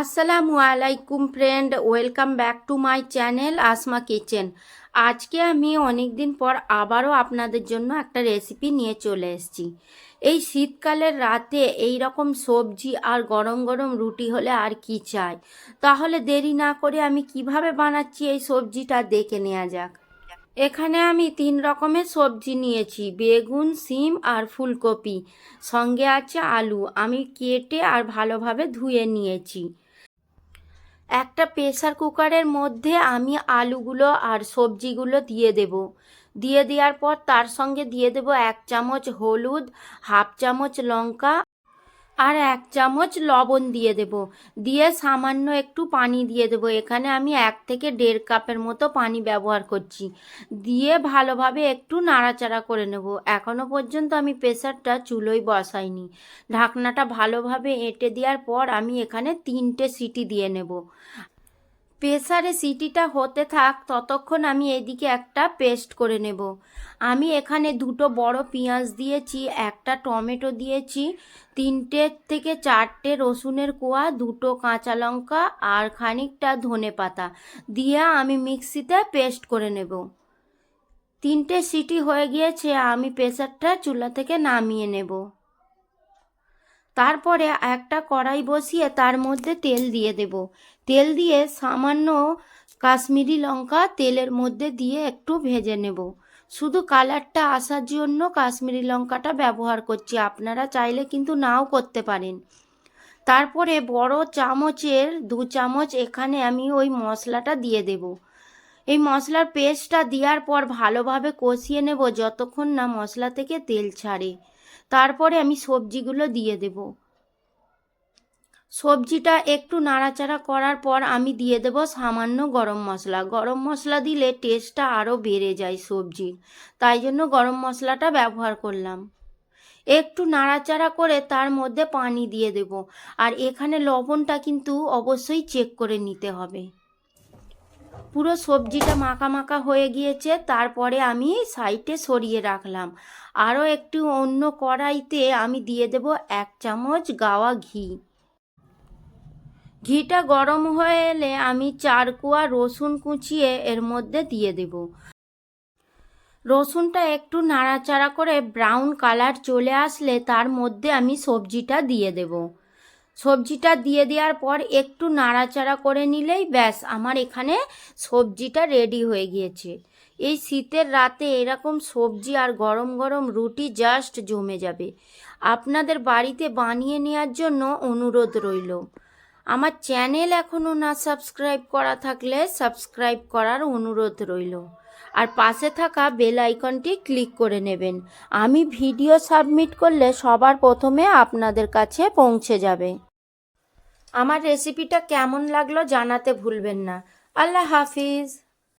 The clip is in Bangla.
আসসালামু আলাইকুম friend welcome back to my channel Asma kitchen আজকে আমি অনেক দিন পর আবারও আপনাদের জন্য একটা রেসিপি নিয়ে চলে এসেছি। এই শীতকালের রাতে এই রকম সবজি আর গরম গরম রুটি হলে আর কি চাই? তাহলে দেরি না করে আমি কীভাবে বানাচ্ছি এই সবজিটা দেখে নেওয়া যাক। এখানে আমি তিন রকমের সবজি নিয়েছি, বেগুন, সিম আর ফুলকপি। সঙ্গে আছে আলু, আমি কেটে আর ভালোভাবে ধুয়ে নিয়েছি। একটা প্রেসার কুকারের মধ্যে আমি আলুগুলো আর সবজিগুলো দিয়ে দেব। দিয়ে দেওয়ার পর তার সঙ্গে দিয়ে দেব এক চামচ হলুদ, হাফ চামচ লঙ্কা আর এক চামচ লবণ দিয়ে দেব। দিয়ে সামান্য একটু পানি দিয়ে দেব। এখানে আমি এক থেকে দেড় কাপের মতো পানি ব্যবহার করছি। দিয়ে ভালোভাবে একটু নাড়াচাড়া করে নেব। এখনও পর্যন্ত আমি প্রেশারটা চুলোই বসাইনি। ঢাকনাটা ভালোভাবে এঁটে দেওয়ার পর আমি এখানে তিনটে সিটি দিয়ে নেব। প্রেসারে সিটিটা হতে থাক, ততক্ষণ আমি এদিকে একটা পেস্ট করে নেব। আমি এখানে দুটো বড় পেঁয়াজ দিয়েছি, একটা টমেটো দিয়েছি, তিনটে থেকে চারটে রসুনের কোয়া, দুটো কাঁচা লঙ্কা আর খানিকটা ধনে পাতা দিয়ে আমি মিক্সিতে পেস্ট করে নেব। তিনটে সিটি হয়ে গিয়েছে, আমি প্রেসারটা চুলা থেকে নামিয়ে নেব। তারপরে একটা কড়াই বসিয়ে তার মধ্যে তেল দিয়ে দেব। তেল দিয়ে সামান্য কাশ্মীরি লঙ্কা তেলের মধ্যে দিয়ে একটু ভেজে নেব। শুধু কালারটা আসার জন্য কাশ্মীরি লঙ্কাটা ব্যবহার করছি, আপনারা চাইলে কিন্তু নাও করতে পারেন। তারপরে বড় চামচের দু চামচ এখানে আমি ওই মশলাটা দিয়ে দেব। এই মশলার পেস্টটা দেওয়ার পর ভালোভাবে কষিয়ে নেব যতক্ষণ না মশলা থেকে তেল ছাড়ে। তারপরে আমি সবজিগুলো দিয়ে দেব। সবজিটা একটু নাড়াচাড়া করার পর আমি দিয়ে দেব সামান্য গরম মশলা। গরম মশলা দিলে টেস্টটা আরও বেড়ে যায় সবজির, তাই জন্য গরম মশলাটা ব্যবহার করলাম। একটু নাড়াচাড়া করে তার মধ্যে পানি দিয়ে দেব। আর এখানে লবণটা কিন্তু অবশ্যই চেক করে নিতে হবে। পুরো সবজিটা মাখা মাখা হয়ে গিয়েছে, তারপরে আমি সাইডে সরিয়ে রাখলাম। আরও একটু অন্য কড়াইতে আমি দিয়ে দেব এক চামচ গাওয়া ঘি। ঘিটা গরম হয়ে এলে আমি চার কুয়া রসুন কুচিয়ে এর মধ্যে দিয়ে দেব। রসুনটা একটু নাড়াচাড়া করে ব্রাউন কালার চলে আসলে তার মধ্যে আমি সবজিটা দিয়ে দেব। সবজিটা দিয়ে দেওয়ার পর একটু নাড়াচাড়া করে নিলেই ব্যাস, আমার এখানে সবজিটা রেডি হয়ে গিয়েছে। এই শীতের রাতে এরকম সবজি আর গরম গরম রুটি জাস্ট জমে যাবে। আপনাদের বাড়িতে বানিয়ে নেওয়ার জন্য অনুরোধ রইল। আমার চ্যানেল এখনও না সাবস্ক্রাইব করা থাকলে সাবস্ক্রাইব করার অনুরোধ রইল। আর পাশে থাকা বেল আইকনটি ক্লিক করে নেবেন। আমি ভিডিও সাবমিট করলে সবার প্রথমে আপনাদের কাছে পৌঁছে যাবে। আমার রেসিপিটা কেমন লাগল জানাতে ভুলবেন না। আল্লাহ হাফিজ।